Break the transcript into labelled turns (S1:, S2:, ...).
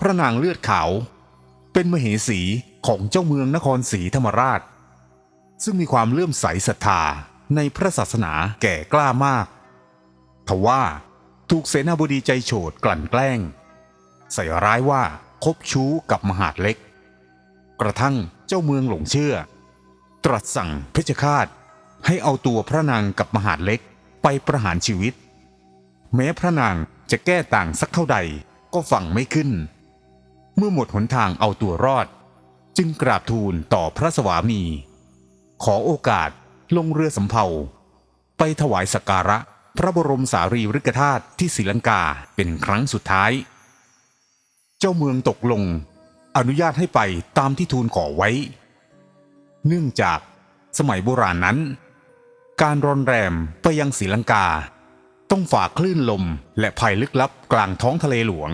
S1: พระนางเลือดขาว เป็นมเหสีของเจ้าเมืองนครศรีธรรมราช ซึ่งมีความเลื่อมใสศรัทธาในพระศาสนาแก่กล้ามากทว่าถูกเสนาบดีใจโฉดกลั่นแกล้ง ใส่ร้ายว่าคบชู้กับมหาดเล็ก กระทั่งเจ้าเมืองหลงเชื่อ ตรัสสั่งเพชฌฆาตให้เอาตัวพระนางกับมหาดเล็กไปประหารชีวิต แม้พระนางจะแก้ต่างสักเท่าใดก็ฟังไม่ขึ้น เมื่อหมดหนทางเอาตัวรอด จึงกราบทูลต่อพระสวามี ขอโอกาสลงเรือสำเภา ไปถวายสักการะพระบรมสารีริกธาตุที่ศรีลังกาเป็นครั้งสุดท้าย เจ้าเมืองตกลง อนุญาตให้ไปตามที่ทูลขอไว้ เนื่องจากสมัยโบราณนั้น การรอนแรมไปยังศรีลังกา ต้องฝ่าคลื่นลมและภัยลึกลับกลางท้องทะเลหลวง